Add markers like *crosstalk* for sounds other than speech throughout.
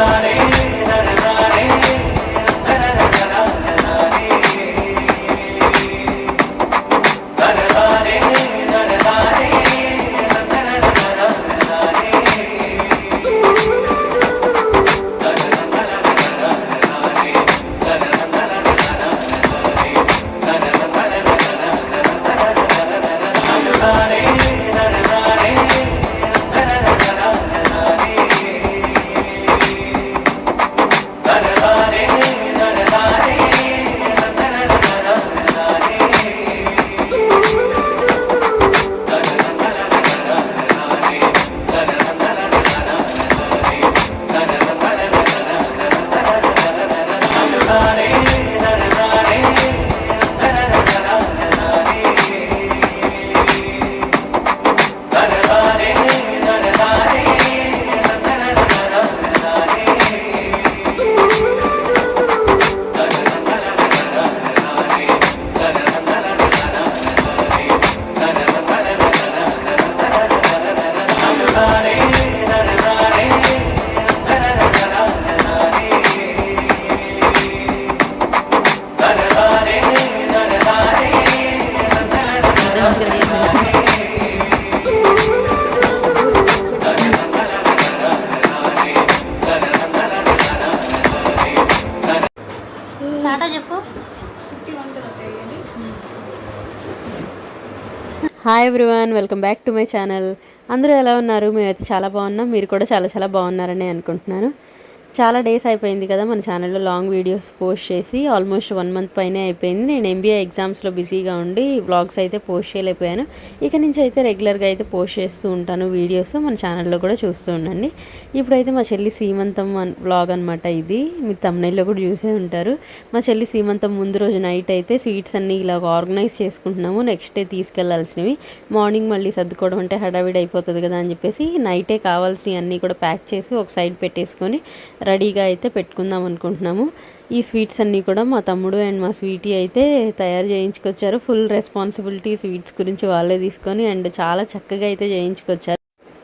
అదే hi everyone welcome back to my channel అందరూ ఎలా ఉన్నారు? మేమైతే చాలా బాగున్నాం. మీరు కూడా చాలా చాలా బాగున్నారని అనుకుంటున్నాను. చాలా డేస్ అయిపోయింది కదా మన ఛానల్లో లాంగ్ వీడియోస్ పోస్ట్ చేసి ఆల్మోస్ట్ వన్ మంత్ పైనే అయిపోయింది. నేను ఎంబీఏ ఎగ్జామ్స్లో బిజీగా ఉండి వ్లాగ్స్ అయితే పోస్ట్ చేయలేకపోయాను. ఇక నుంచి అయితే రెగ్యులర్గా అయితే పోస్ట్ చేస్తూ ఉంటాను వీడియోస్ మన ఛానల్లో కూడా చూస్తూ ఉండండి. ఇప్పుడైతే మా చెల్లి సీమంతం వ్లాగ్ అనమాట ఇది. మీ తమ్నైల్లో కూడా చూసే ఉంటారు. మా చెల్లి సీమంతం ముందు రోజు నైట్ అయితే స్వీట్స్ అన్నీ ఇలా ఆర్గనైజ్ చేసుకుంటున్నాము. Next day తీసుకెళ్ళాల్సినవి. మార్నింగ్ మళ్ళీ సర్దుకోవడం అంటే హడావిడి అయిపోతుంది కదా అని చెప్పేసి నైటే కావాల్సినవి అన్నీ కూడా ప్యాక్ చేసి ఒక సైడ్ పెట్టేసుకొని రెడీగా అయితే పెట్టుకుందాం అనుకుంటున్నాము. ఈ స్వీట్స్ అన్నీ కూడా మా తమ్ముడు అండ్ మా స్వీటీ అయితే తయారు చేయించుకొచ్చారు. ఫుల్ రెస్పాన్సిబిలిటీ స్వీట్స్ గురించి వాళ్ళే తీసుకొని అండ్ చాలా చక్కగా అయితే చేయించుకొచ్చారు.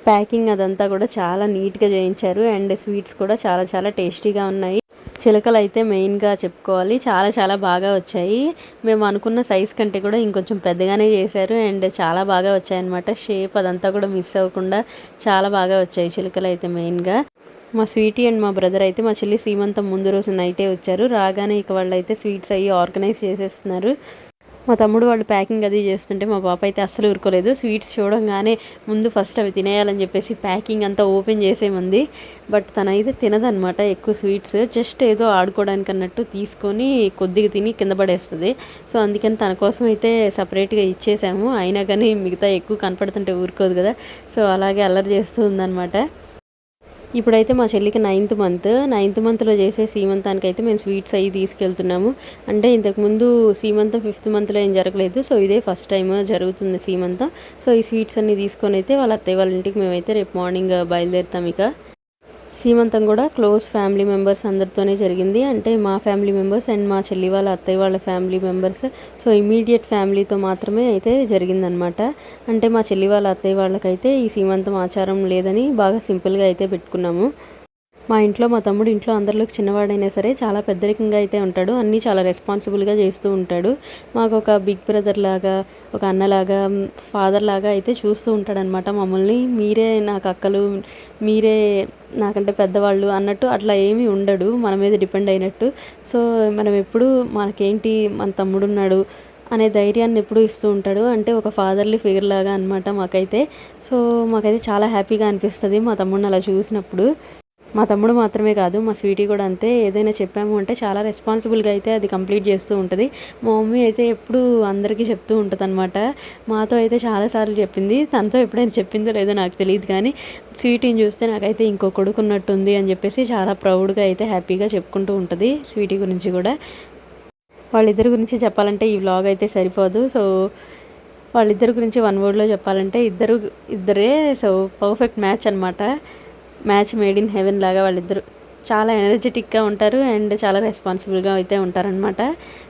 ప్యాకింగ్ అదంతా కూడా చాలా నీట్గా చేయించారు అండ్ స్వీట్స్ కూడా చాలా చాలా టేస్టీగా ఉన్నాయి. చిలకలు అయితే మెయిన్గా చెప్పుకోవాలి. చాలా చాలా బాగా వచ్చాయి. మేము అనుకున్న సైజ్ కంటే కూడా ఇంకొంచెం పెద్దగానే చేశారు అండ్ చాలా బాగా వచ్చాయన్నమాట. షేప్ అదంతా కూడా మిస్ అవ్వకుండా చాలా బాగా వచ్చాయి చిలకలు అయితే మెయిన్గా. మా స్వీటీ అండ్ మా బ్రదర్ అయితే మా చెల్లి సీమంతం ముందు రోజు నైటే వచ్చారు. రాగానే ఇక వాళ్ళు అయితే స్వీట్స్ అయ్యి ఆర్గనైజ్ చేసేస్తున్నారు. మా తమ్ముడు వాళ్ళు ప్యాకింగ్ అది చేస్తుంటే మా పాప అయితే అస్సలు ఊరుకోలేదు. స్వీట్స్ చూడంగానే ముందు ఫస్ట్ అవి తినేయాలని చెప్పేసి ప్యాకింగ్ అంతా ఓపెన్ చేసేమంది. బట్ తనైతే తినదనమాట ఎక్కువ స్వీట్స్. జస్ట్ ఏదో ఆడుకోవడానికి అన్నట్టు తీసుకొని కొద్దిగా తిని కింద పడేస్తుంది. సో అందుకని తన కోసం అయితే సపరేట్గా ఇచ్చేసాము. అయినా కానీ మిగతా ఎక్కువ కనపడుతుంటే ఊరుకోదు కదా. సో అలాగే అల్లరి చేస్తూ ఉందన్నమాట ఇప్పుడైతే మా చెల్లికి నైన్త్ మంత్ నైన్త్ మంత్లో చేసే సీమంతానికి అయితే మేము స్వీట్స్ అవి తీసుకెళ్తున్నాము. అంటే ఇంతకుముందు సీమంతం ఫిఫ్త్ మంత్లో ఏం జరగలేదు. సో ఇదే ఫస్ట్ టైం జరుగుతుంది సీమంతం. సో ఈ స్వీట్స్ అన్ని తీసుకొని అయితే వాళ్ళ అత్తయ్య వాళ్ళ ఇంటికి మేమైతే రేపు మార్నింగ్ బయలుదేరుతాం ఇక. సీమంతం కూడా క్లోజ్ ఫ్యామిలీ మెంబర్స్ అందరితోనే జరిగింది. అంటే మా ఫ్యామిలీ మెంబర్స్ అండ్ మా చెల్లి వాళ్ళ అత్తయ్య వాళ్ళ ఫ్యామిలీ మెంబర్స్. సో ఇమీడియట్ ఫ్యామిలీతో మాత్రమే అయితే జరిగిందనమాట అంటే మా చెల్లి వాళ్ళ అత్తయ్య వాళ్ళకైతే ఈ సీమంతం ఆచారం లేదని బాగా సింపుల్గా అయితే పెట్టుకున్నాము. మా ఇంట్లో మా తమ్ముడు ఇంట్లో అందరిలోకి చిన్నవాడైనా సరే చాలా పెద్దరికంగా అయితే ఉంటాడు. అన్నీ చాలా రెస్పాన్సిబుల్గా చేస్తూ ఉంటాడు. మాకు ఒక బిగ్ బ్రదర్ లాగా ఒక అన్నలాగా ఫాదర్ లాగా అయితే చూస్తూ ఉంటాడనమాట మమ్మల్ని మీరే నాకు అక్కలు మీరే నాకంటే పెద్దవాళ్ళు అన్నట్టు అట్లా ఏమీ ఉండడు. మన మీద డిపెండ్ అయినట్టు. సో మనం ఎప్పుడు మనకేంటి మన తమ్ముడు ఉన్నాడు అనే ధైర్యాన్ని ఎప్పుడూ ఇస్తూ ఉంటాడు. అంటే ఒక ఫాదర్లీ ఫిగర్ లాగా అనమాట మాకైతే. సో మాకైతే చాలా హ్యాపీగా అనిపిస్తుంది మా తమ్ముడిని అలా చూసినప్పుడు. మా తమ్ముడు మాత్రమే కాదు మా స్వీటీ కూడా అంతే. ఏదైనా చెప్పాము అంటే చాలా రెస్పాన్సిబుల్గా అయితే అది కంప్లీట్ చేస్తూ ఉంటుంది. మా మమ్మీ అయితే ఎప్పుడు అందరికీ చెప్తూ ఉంటుంది అనమాట మాతో అయితే చాలాసార్లు చెప్పింది. తనతో ఎప్పుడైనా చెప్పిందో లేదో నాకు తెలియదు కానీ స్వీటీని చూస్తే నాకైతే ఇంకో కొడుకు ఉన్నట్టుంది అని చెప్పేసి చాలా ప్రౌడ్గా అయితే హ్యాపీగా చెప్పుకుంటూ ఉంటుంది స్వీటీ గురించి కూడా. వాళ్ళిద్దరి గురించి చెప్పాలంటే ఈ వ్లాగ్ అయితే సరిపోదు. సో వాళ్ళిద్దరి గురించి వన్ వర్డ్లో చెప్పాలంటే ఇద్దరు ఇద్దరే సో పర్ఫెక్ట్ మ్యాచ్ అనమాట మ్యాచ్ మేడ్ ఇన్ హెవెన్ లాగా వాళ్ళిద్దరు చాలా ఎనర్జెటిక్గా ఉంటారు అండ్ చాలా రెస్పాన్సిబుల్గా అయితే ఉంటారనమాట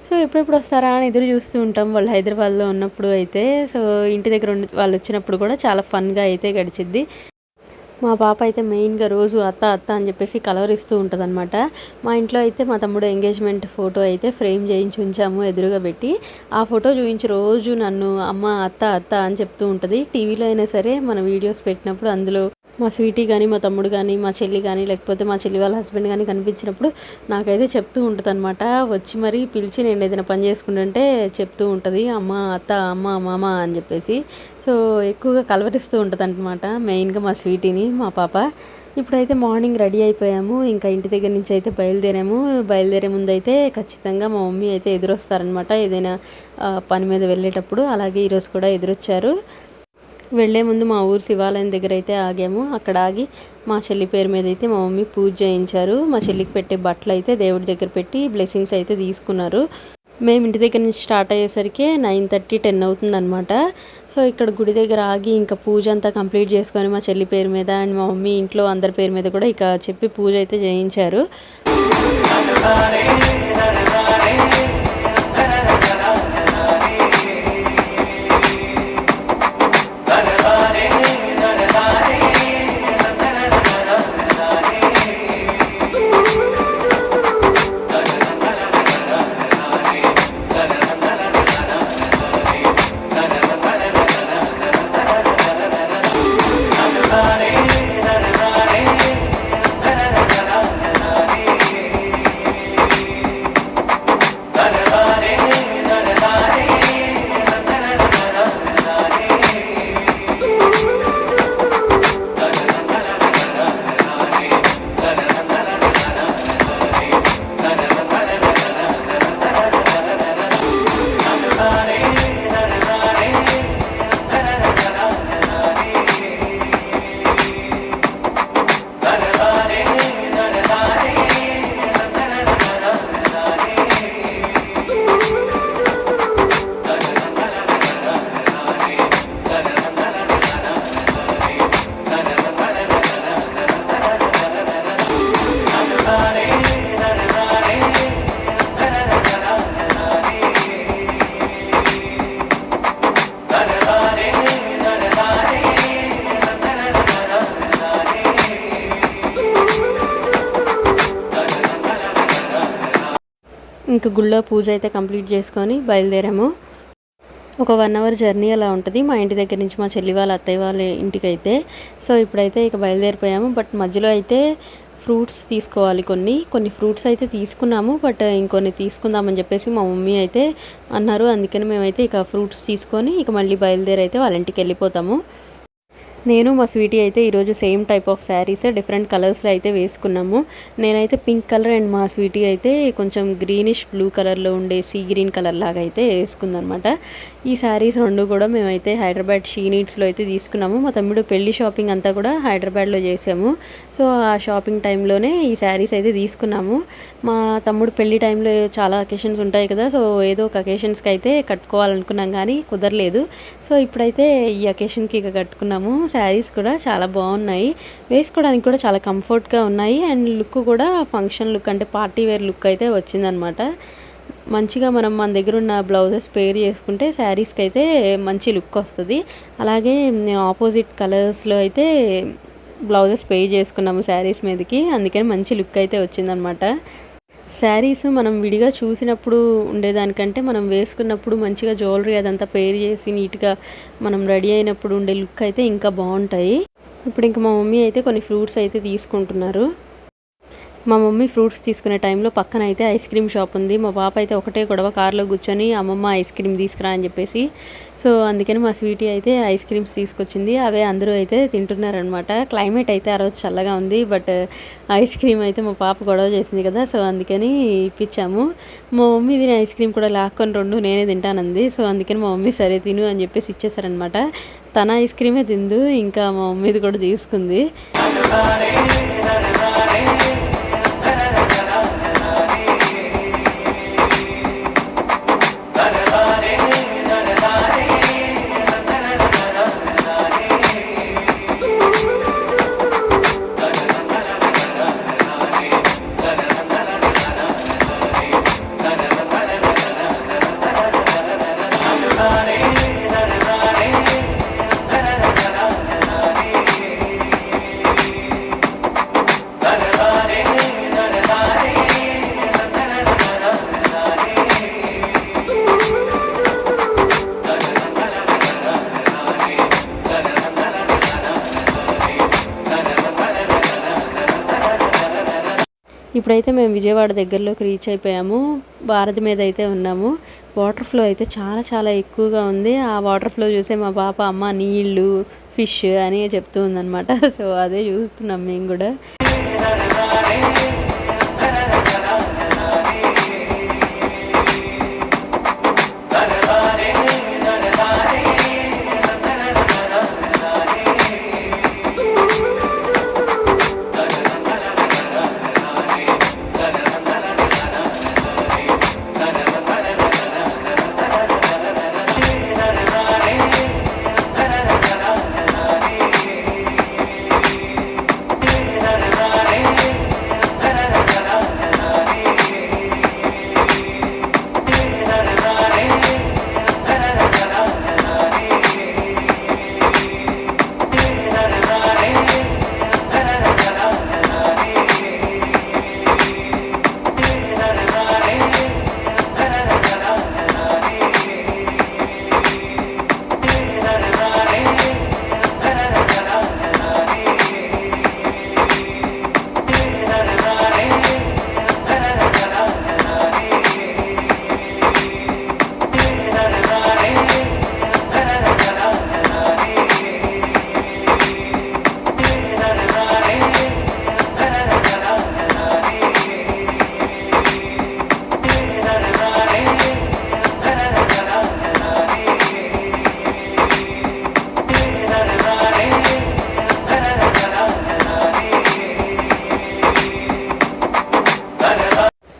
సో ఎప్పుడెప్పుడు వస్తారా అని ఎదురు చూస్తూ ఉంటాం వాళ్ళు హైదరాబాద్లో ఉన్నప్పుడు అయితే. సో ఇంటి దగ్గర ఉండి వాళ్ళు వచ్చినప్పుడు కూడా చాలా ఫన్గా అయితే గడిచిద్ది. మా పాప అయితే మెయిన్గా రోజు అత్త అత్త అని చెప్పేసి కలవరిస్తూ ఉంటుంది మా ఇంట్లో అయితే మా తమ్ముడు ఎంగేజ్మెంట్ ఫోటో అయితే ఫ్రేమ్ చేయించి ఉంచాము ఎదురుగా పెట్టి. ఆ ఫోటో చూపించి రోజు నన్ను అమ్మ అత్త అత్త అని చెప్తూ ఉంటుంది. టీవీలో అయినా సరే మన వీడియోస్ పెట్టినప్పుడు అందులో మా స్వీటీ కానీ మా తమ్ముడు కానీ మా చెల్లి కానీ లేకపోతే మా చెల్లి వాళ్ళ హస్బెండ్ కానీ కనిపించినప్పుడు నాకైతే చెప్తూ ఉంటుంది అనమాట వచ్చి మరీ పిలిచి నేను ఏదైనా పని చేసుకుంటుంటే చెప్తూ ఉంటుంది. అమ్మ అత్త అమ్మ మామ అని చెప్పేసి. సో ఎక్కువగా కలవరిస్తూ ఉంటుంది అనమాట మెయిన్గా మా స్వీటీని మా పాప. ఇప్పుడైతే మార్నింగ్ రెడీ అయిపోయాము. ఇంకా ఇంటి దగ్గర నుంచి అయితే బయలుదేరాము. బయలుదేరే ముందు అయితే ఖచ్చితంగా మా మమ్మీ అయితే ఎదురొస్తారనమాట ఏదైనా పని మీద వెళ్ళేటప్పుడు. అలాగే ఈరోజు కూడా ఎదురొచ్చారు. వెళ్ళే ముందు మా ఊరు శివాలయం దగ్గర అయితే ఆగాము. అక్కడ ఆగి మా చెల్లి పేరు మీద అయితే మా మమ్మీ పూజ చేయించారు. మా చెల్లికి పెట్టే బట్టలు అయితే దేవుడి దగ్గర పెట్టి బ్లెస్సింగ్స్ అయితే తీసుకున్నారు. మేము ఇంటి దగ్గర నుంచి స్టార్ట్ అయ్యేసరికి నైన్ థర్టీ టెన్ అవుతుందన్నమాట. సో ఇక్కడ గుడి దగ్గర ఆగి ఇంకా పూజ అంతా కంప్లీట్ చేసుకొని మా చెల్లి పేరు మీద అండ్ మా మమ్మీ ఇంట్లో అందరి పేరు మీద కూడా ఇక చెప్పి పూజ అయితే చేయించారు. ఇంక గుళ్ళో పూజ అయితే కంప్లీట్ చేసుకొని బయలుదేరాము. ఒక వన్ అవర్ జర్నీ అలా ఉంటుంది. మా ఇంటి దగ్గర నుంచి మా చెల్లి వాళ్ళ అత్తయ్య వాళ్ళ ఇంటికి అయితే సో ఇప్పుడైతే ఇక బయలుదేరిపోయాము. బట్ మధ్యలో అయితే ఫ్రూట్స్ తీసుకోవాలి కొన్ని. కొన్ని ఫ్రూట్స్ అయితే తీసుకున్నాము. బట్ ఇంకొన్ని తీసుకుందామని చెప్పేసి మా మమ్మీ అయితే అన్నారు. అందుకని మేమైతే ఇక ఫ్రూట్స్ తీసుకొని ఇక మళ్ళీ బయలుదేరి అయితే వాళ్ళ ఇంటికి వెళ్ళిపోతాము. నేను మా స్వీటీ అయితే ఈరోజు same type of saris different కలర్స్లో అయితే వేసుకున్నాము. నేనైతే పింక్ కలర్ అండ్ మా స్వీటీ అయితే కొంచెం గ్రీనిష్ బ్లూ కలర్లో ఉండే సీ గ్రీన్ కలర్ లాగా అయితే వేసుకుందనమాట ఈ శారీస్ రెండు కూడా మేమైతే హైదరాబాద్ షీ నీడ్స్లో అయితే తీసుకున్నాము. మా తమ్ముడు పెళ్ళి షాపింగ్ అంతా కూడా హైదరాబాద్లో చేసాము. సో ఆ షాపింగ్ టైంలోనే ఈ శారీస్ అయితే తీసుకున్నాము. మా తమ్ముడు పెళ్ళి టైంలో చాలా అకేషన్స్ ఉంటాయి కదా సో ఏదో ఒక అకేషన్స్కి అయితే కట్టుకోవాలనుకున్నాం కానీ కుదరలేదు. సో ఇప్పుడైతే ఈ అకేషన్కి ఇక కట్టుకున్నాము. శారీస్ కూడా చాలా బాగున్నాయి. వేసుకోవడానికి కూడా చాలా కంఫర్ట్గా ఉన్నాయి. అండ్ లుక్ కూడా ఫంక్షన్ లుక్ అంటే పార్టీ వేర్ లుక్ అయితే వచ్చిందనమాట. మంచిగా మనం మన దగ్గర ఉన్న బ్లౌజెస్ పేర్ చేసుకుంటే శారీస్కి అయితే మంచి లుక్ వస్తుంది. అలాగే ఆపోజిట్ కలర్స్లో అయితే బ్లౌజెస్ పే చేసుకున్నాము శారీస్ మీదకి. అందుకని మంచి లుక్ అయితే వచ్చిందనమాట. శారీస్ మనం విడిగా చూసినప్పుడు ఉండేదానికంటే మనం వేసుకున్నప్పుడు మంచిగా జ్యువెలరీ అదంతా పేర్ చేసి నీట్గా మనం రెడీ అయినప్పుడు ఉండే లుక్ అయితే ఇంకా బాగుంటాయి. ఇప్పుడు ఇంకా మా మమ్మీ అయితే కొన్ని ఫ్రూట్స్ అయితే తీసుకుంటున్నారు. మా మమ్మీ ఫ్రూట్స్ తీసుకునే టైంలో పక్కన అయితే ఐస్ క్రీమ్ షాప్ ఉంది. మా పాప అయితే ఒకటే గొడవ కార్లో కూర్చొని అమ్మమ్మ ఐస్ క్రీమ్ తీసుకురా అని చెప్పేసి. సో అందుకని మా స్వీటీ అయితే ఐస్ క్రీమ్స్ తీసుకొచ్చింది. అవే అందరూ అయితే తింటున్నారనమాట క్లైమేట్ అయితే ఆ రోజు చల్లగా ఉంది బట్ ఐస్ క్రీమ్ అయితే మా పాప గొడవ చేసింది కదా సో అందుకని ఇప్పించాము. మా మమ్మీ తిని ఐస్ క్రీమ్ కూడా లాక్కొని రెండు నేనే తింటానంది. సో అందుకని మా మమ్మీ సరే తిను అని చెప్పేసి ఇచ్చేసారనమాట తన ఐస్ క్రీమే తిందు ఇంకా మా మమ్మీది కూడా తీసుకుంది. విజయవాడ దగ్గరలోకి రీచ్ అయిపోయాము. భారతి మీద అయితే ఉన్నాము. వాటర్ ఫ్లో అయితే చాలా చాలా ఎక్కువగా ఉంది. ఆ వాటర్ ఫ్లో చూసే మా పాప అమ్మ నీళ్ళు ఫిష్ అని చెప్తూ ఉందన్నమాట. *laughs* సో అదే చూస్తున్నాం మేము కూడా.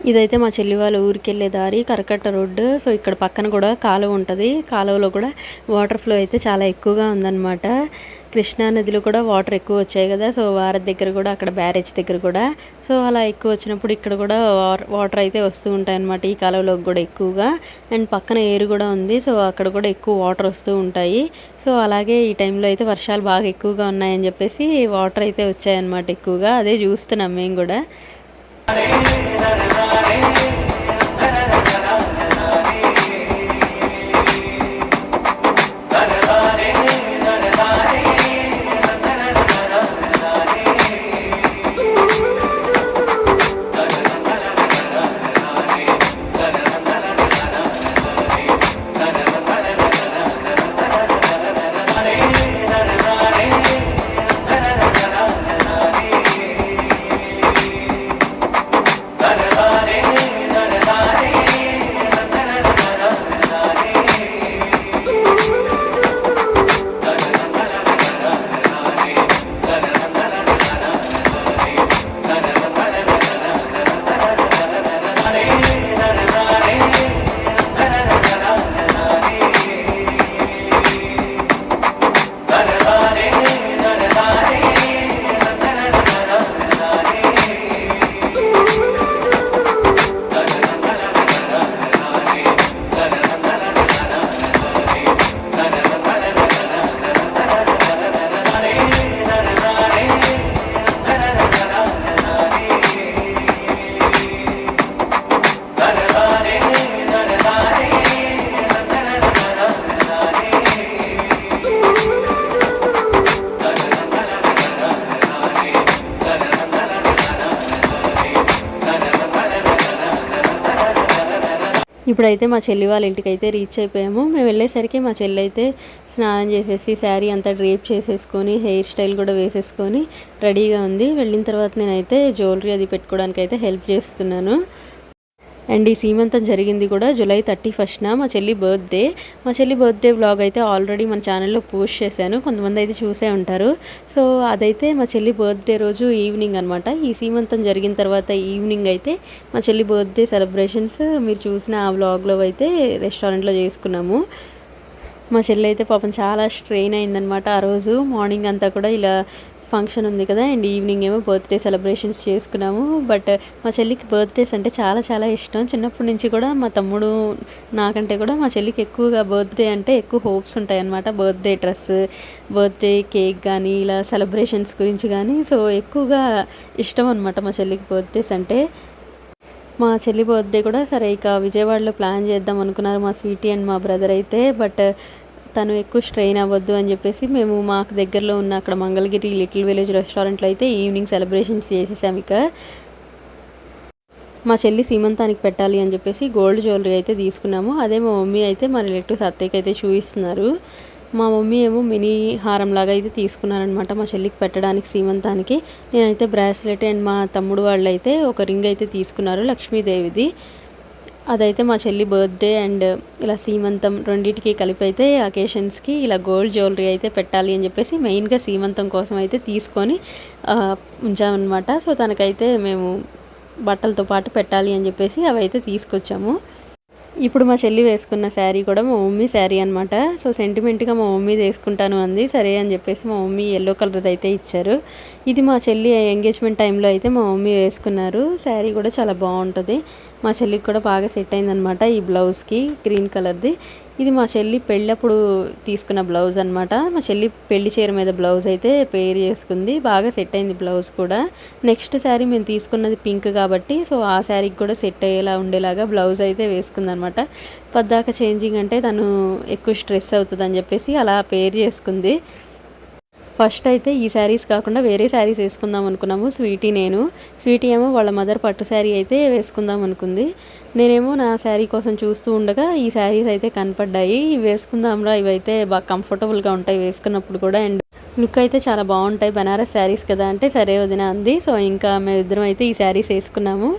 ఇదైతే మా చెల్లి వాళ్ళ ఊరికి వెళ్ళే దారి కరకట్ట రోడ్డు. సో ఇక్కడ పక్కన కూడా కాలువ ఉంటుంది. కాలువలో కూడా వాటర్ ఫ్లో అయితే చాలా ఎక్కువగా ఉందన్నమాట. కృష్ణా నదిలో కూడా వాటర్ ఎక్కువ వచ్చాయి కదా. సో వారధి దగ్గర కూడా అక్కడ బ్యారేజ్ దగ్గర కూడా. సో అలా ఎక్కువ వచ్చినప్పుడు ఇక్కడ కూడా వాటర్ అయితే వస్తూ ఉంటాయి అన్నమాట ఈ కాలువలోకి కూడా ఎక్కువగా. అండ్ పక్కన ఏరు కూడా ఉంది. సో అక్కడ కూడా ఎక్కువ వాటర్ వస్తూ ఉంటాయి. సో అలాగే ఈ టైంలో అయితే వర్షాలు బాగా ఎక్కువగా ఉన్నాయని చెప్పేసి వాటర్ అయితే వచ్చాయన్నమాట ఎక్కువగా. అదే చూస్తున్నాం మేము కూడా. ఇప్పుడైతే మా చెల్లి వాళ్ళ ఇంటికి అయితే రీచ్ అయిపోయాము. మేము వెళ్ళేసరికి మా చెల్లి అయితే స్నానం చేసేసి శారీ అంతా డ్రేప్ చేసేసుకొని హెయిర్ స్టైల్ కూడా వేసేసుకొని రెడీగా ఉంది. వెళ్ళిన తర్వాత నేనైతే జ్యువెలరీ అది పెట్టుకోవడానికి అయితే హెల్ప్ చేస్తున్నాను. అండ్ ఈ సీమంతం జరిగింది కూడా జూలై థర్టీ ఫస్ట్న మా చెల్లి బర్త్డే. మా చెల్లి బర్త్డే వ్లాగ్ అయితే ఆల్రెడీ మన ఛానల్లో పోస్ట్ చేశాను. కొంతమంది అయితే చూసే ఉంటారు. సో అదైతే మా చెల్లి బర్త్డే రోజు ఈవినింగ్ అనమాట ఈ సీమంతం జరిగిన తర్వాత ఈవినింగ్ అయితే మా చెల్లి బర్త్డే సెలబ్రేషన్స్ మీరు చూసిన ఆ వ్లాగ్లో అయితే రెస్టారెంట్లో చేసుకున్నాము. మా చెల్లి అయితే పాపం చాలా స్ట్రెయిన్ అయిందనమాట ఆ రోజు. మార్నింగ్ అంతా కూడా ఇలా ఫంక్షన్ ఉంది కదా అండ్ ఈవినింగ్ ఏమో బర్త్డే సెలబ్రేషన్స్ చేసుకున్నాము. బట్ మా చెల్లికి బర్త్డేస్ అంటే చాలా చాలా ఇష్టం. చిన్నప్పటి నుంచి కూడా మా తమ్ముడు నాకంటే కూడా మా చెల్లికి ఎక్కువగా బర్త్డే అంటే ఎక్కువ హోప్స్ ఉంటాయి అన్నమాట. బర్త్డే డ్రెస్ బర్త్డే కేక్ కానీ ఇలా సెలబ్రేషన్స్ గురించి కానీ సో ఎక్కువగా ఇష్టం అనమాట మా చెల్లికి బర్త్డేస్ అంటే. మా చెల్లి బర్త్డే కూడా సరే ఇక విజయవాడలో ప్లాన్ చేద్దాం అనుకున్నారు మా స్వీటీ అండ్ మా బ్రదర్ అయితే. బట్ తను ఎక్కువ స్ట్రెయిన్ అవ్వద్దు అని చెప్పేసి మేము మాకు దగ్గరలో ఉన్న అక్కడ మంగళగిరి లిటిల్ విలేజ్ రెస్టారెంట్లో అయితే ఈవినింగ్ సెలబ్రేషన్స్ చేసేసాము ఇక. మా చెల్లి సీమంతానికి పెట్టాలి అని చెప్పేసి గోల్డ్ జ్యువెలరీ అయితే తీసుకున్నాము. అదే మా మమ్మీ అయితే మా రిలేటివ్స్ అత్తయ్యకి అయితే చూపిస్తున్నారు. మా మమ్మీ ఏమో మినీ హారం లాగా అయితే తీసుకున్నారనమాట మా చెల్లికి పెట్టడానికి సీమంతానికి. నేనైతే బ్రాస్లెట్ అండ్ మా తమ్ముడు వాళ్ళు అయితే ఒక రింగ్ అయితే తీసుకున్నారు లక్ష్మీదేవిది. అదైతే మా చెల్లి బర్త్డే అండ్ ఇలా సీమంతం రెండింటికి కలిపి అయితే అకేషన్స్కి ఇలా గోల్డ్ జ్యువెలరీ అయితే పెట్టాలి అని చెప్పేసి మెయిన్గా సీమంతం కోసం అయితే తీసుకొని ఉంచామన్నమాట. సో తనకైతే మేము బట్టలతో పాటు పెట్టాలి అని చెప్పేసి అవి అయితే తీసుకొచ్చాము. ఇప్పుడు మా చెల్లి వేసుకున్న శారీ కూడా మా మమ్మీ శారీ అనమాట సో సెంటిమెంట్గా మా మమ్మీ వేసుకుంటాను అంది. సరే అని చెప్పేసి మా మమ్మీ ఎల్లో కలర్ది అయితే ఇచ్చారు. ఇది మా చెల్లి ఎంగేజ్మెంట్ టైంలో అయితే మా మమ్మీ వేసుకున్నారు. శారీ కూడా చాలా బాగుంటుంది. మా చెల్లికి కూడా బాగా సెట్ అయిందనమాట ఈ బ్లౌజ్కి గ్రీన్ కలర్ది ఇది మా చెల్లి పెళ్ళప్పుడు తీసుకున్న బ్లౌజ్ అనమాట మా చెల్లి పెళ్ళి చీర మీద బ్లౌజ్ అయితే పేర్ చేసుకుంది. బాగా సెట్ అయింది బ్లౌజ్ కూడా. నెక్స్ట్ శారీ మేము తీసుకున్నది పింక్ కాబట్టి సో ఆ శారీకి కూడా సెట్ అయ్యేలా ఉండేలాగా బ్లౌజ్ అయితే వేసుకుందనమాట పద్దాక చేంజింగ్ అంటే తను ఎక్కువ స్ట్రెస్ అవుతుందని చెప్పేసి అలా పేర్ చేసుకుంది. ఫస్ట్ అయితే ఈ శారీస్ కాకుండా వేరే శారీస్ వేసుకుందాం అనుకున్నాము. స్వీటీ నేను. స్వీటీ ఏమో వాళ్ళ మదర్ పట్టు శారీ అయితే వేసుకుందాం అనుకుంది. నేనేమో నా శారీ కోసం చూస్తూ ఉండగా ఈ శారీస్ అయితే కనపడ్డాయి. ఇవి వేసుకుందాంరా ఇవైతే బాగా కంఫర్టబుల్గా ఉంటాయి వేసుకున్నప్పుడు కూడా. అండ్ లుక్ అయితే చాలా బాగుంటాయి. బనారస్ శారీస్ కదా అంటే సరే వదిన అంది. సో ఇంకా మేమిద్దరం అయితే ఈ శారీస్ వేసుకున్నాము.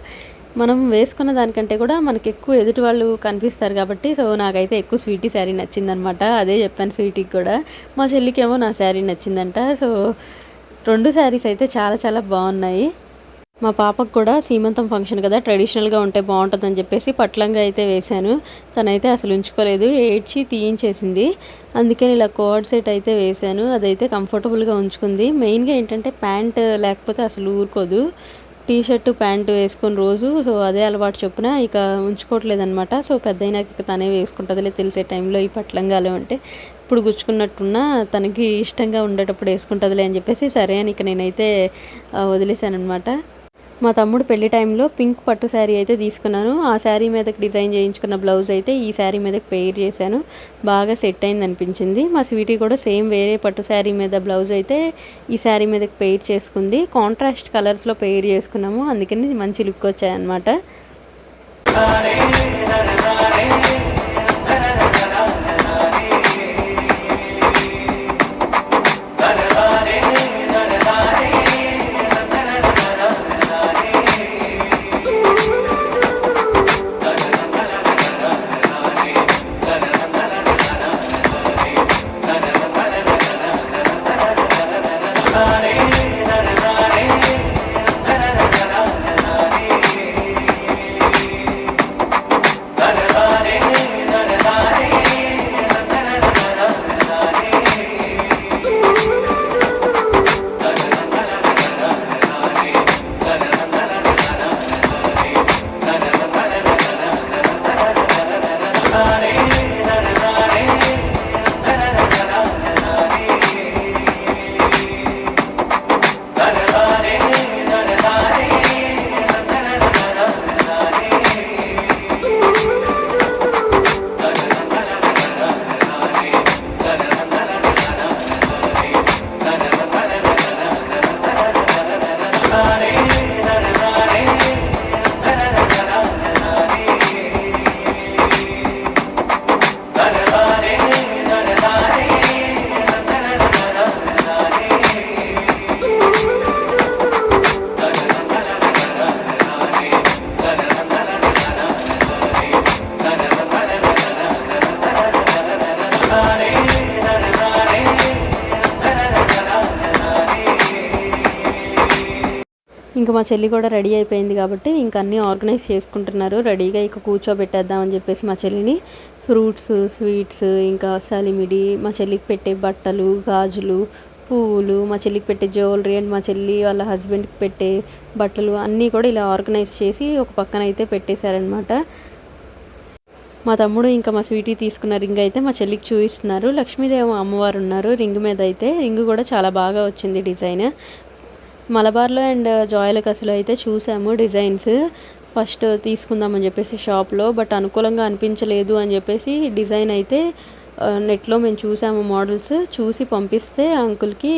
మనం వేసుకున్న దానికంటే కూడా మనకి ఎక్కువ ఎదుటి వాళ్ళు కనిపిస్తారు కాబట్టి సో నాకైతే ఎక్కువ స్వీటీ శారీ నచ్చిందనమాట అదే చెప్పాను స్వీటీకి కూడా. మా చెల్లికేమో నా శారీ నచ్చిందంట. సో రెండు శారీస్ అయితే చాలా చాలా బాగున్నాయి. మా పాపకు కూడా సీమంతం ఫంక్షన్ కదా ట్రెడిషనల్గా ఉంటే బాగుంటుందని చెప్పేసి పట్లంగా అయితే వేశాను. తనైతే అసలు ఉంచుకోలేదు ఏడ్చి తీయించేసింది. అందుకని ఇలా కోడ్ సెట్ అయితే వేశాను. అదైతే కంఫర్టబుల్గా ఉంచుకుంది. మెయిన్గా ఏంటంటే ప్యాంట్ లేకపోతే అసలు ఊరుకోదు. టీ షర్టు ప్యాంటు వేసుకొని రోజు సో అదే అలవాటు చొప్పున ఇక ఉంచుకోవట్లేదు అనమాట సో పెద్ద అయినాక ఇక తనే వేసుకుంటుందిలే తెలిసే టైంలో ఈ పట్లంగాలు అంటే. ఇప్పుడు గుచ్చుకున్నట్టున్నా తనకి ఇష్టంగా ఉండేటప్పుడు వేసుకుంటుందిలే అని చెప్పేసి సరే అని ఇక నేనైతే వదిలేసాను అనమాట మా తమ్ముడు పెళ్ళి టైంలో పింక్ పట్టు శారీ అయితే తీసుకున్నాను. ఆ శారీ మీదకి డిజైన్ చేయించుకున్న బ్లౌజ్ అయితే ఈ శారీ మీదకి పెయిర్ చేశాను. బాగా సెట్ అయింది అనిపించింది. మా స్వీటీ కూడా సేమ్ వేరే పట్టు శారీ మీద బ్లౌజ్ అయితే ఈ శారీ మీదకి పెయిర్ చేసుకుంది. కాంట్రాస్ట్ కలర్స్లో పెయిర్ చేసుకున్నాము. అందుకని మంచి లుక్ వచ్చాయన్నమాట. మా చెల్లి కూడా రెడీ అయిపోయింది కాబట్టి ఇంకా అన్నీ ఆర్గనైజ్ చేసుకుంటున్నారు. రెడీగా ఇక కూర్చోబెట్టేద్దాం అని చెప్పేసి మా చెల్లిని ఫ్రూట్స్ స్వీట్స్ ఇంకా సలిమిడి మా చెల్లికి పెట్టే బట్టలు గాజులు పువ్వులు మా చెల్లికి పెట్టే జ్యువెలరీ అండ్ మా చెల్లి వాళ్ళ హస్బెండ్కి పెట్టే బట్టలు అన్నీ కూడా ఇలా ఆర్గనైజ్ చేసి ఒక పక్కన అయితే పెట్టేశారనమాట మా తమ్ముడు ఇంకా మా స్వీటీ తీసుకున్న రింగ్ అయితే మా చెల్లికి చూపిస్తున్నారు. లక్ష్మీదేవి అమ్మవారు ఉన్నారు రింగ్ మీద అయితే. రింగ్ కూడా చాలా బాగా వచ్చింది డిజైన్. మలబార్లో అండ్ జాయలకసలో అయితే చూసాము డిజైన్స్. ఫస్ట్ తీసుకుందామని చెప్పేసి షాప్లో బట్ అనుకూలంగా అనిపించలేదు అని చెప్పేసి డిజైన్ అయితే నెట్లో మేము చూసాము మోడల్స్. చూసి పంపిస్తే అంకుల్కి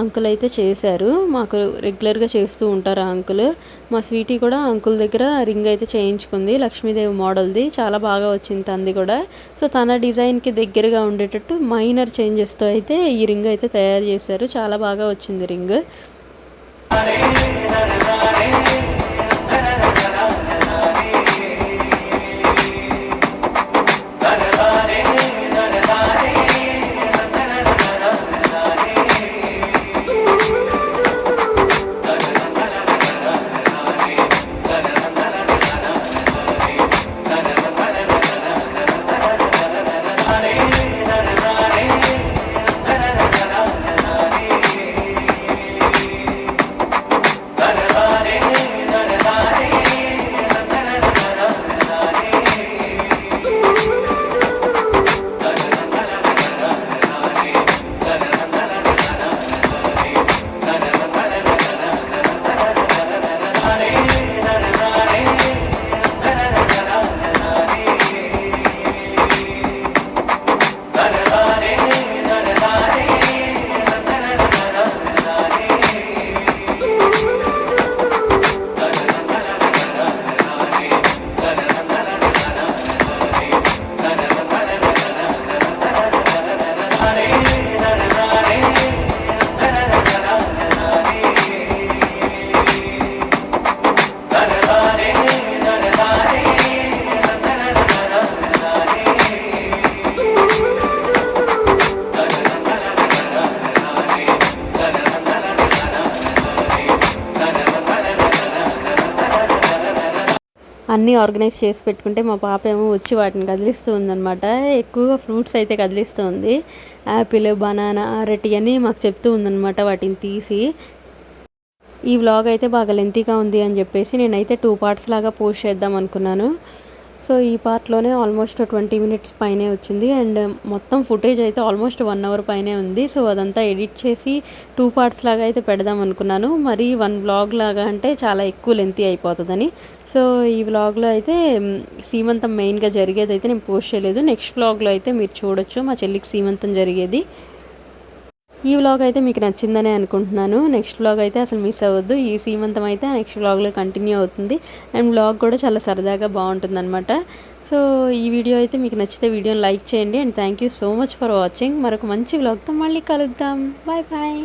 అంకుల్ అయితే చేశారు. మాకు రెగ్యులర్గా చేస్తూ ఉంటారు ఆ అంకుల్. మా స్వీటీ కూడా అంకుల్ దగ్గర రింగ్ అయితే చేయించుకుంది లక్ష్మీదేవి మోడల్ది. చాలా బాగా వచ్చింది తనది కూడా. సో తన డిజైన్కి దగ్గరగా ఉండేటట్టు మైనర్ చేంజెస్తో అయితే ఈ రింగ్ అయితే తయారు చేశారు. చాలా బాగా వచ్చింది రింగ్. అన్నీ ఆర్గనైజ్ చేసి పెట్టుకుంటే మా పాప ఏమో వచ్చి వాటిని కదిలిస్తూ ఉందనమాట ఎక్కువగా ఫ్రూట్స్ అయితే కదిలిస్తూ ఉంది యాపిల్ బనానా అరటి అని మాకు చెప్తూ ఉందనమాట వాటిని తీసి. ఈ వ్లాగ్ అయితే బాగా లెంతీగా ఉంది అని చెప్పేసి నేనైతే టూ పార్ట్స్ లాగా పోస్ట్ చేద్దాం అనుకున్నాను. సో ఈ పార్ట్లోనే ఆల్మోస్ట్ ట్వంటీ మినిట్స్ పైనే వచ్చింది. అండ్ మొత్తం ఫుటేజ్ అయితే ఆల్మోస్ట్ వన్ అవర్ పైనే ఉంది. సో అదంతా ఎడిట్ చేసి టూ పార్ట్స్ లాగా అయితే పెడదాం అనుకున్నాను. మరి వన్ బ్లాగ్ లాగా అంటే చాలా ఎక్కువ లెంతీ అయిపోతుందని. సో ఈ వ్లాగ్లో అయితే సీమంతం మెయిన్గా జరిగేది అయితే నేను పోస్ట్ చేయలేదు. నెక్స్ట్ వ్లాగ్లో అయితే మీరు చూడొచ్చు. మా చెల్లికి సీమంతం జరిగేది. ఈ వ్లాగ్ అయితే మీకు నచ్చిందనే అనుకుంటున్నాను. నెక్స్ట్ వ్లాగ్ అయితే అసలు మిస్ అవ్వద్దు. ఈ సీమంతం అయితే నెక్స్ట్ వ్లాగ్లో కంటిన్యూ అవుతుంది. అండ్ వ్లాగ్ కూడా చాలా సరదాగా బాగుంటుంది అనమాట సో ఈ వీడియో అయితే మీకు నచ్చితే వీడియోని లైక్ చేయండి. And thank you so much for watching మరొక మంచి వ్లాగ్తో మళ్ళీ కలుద్దాం. Bye bye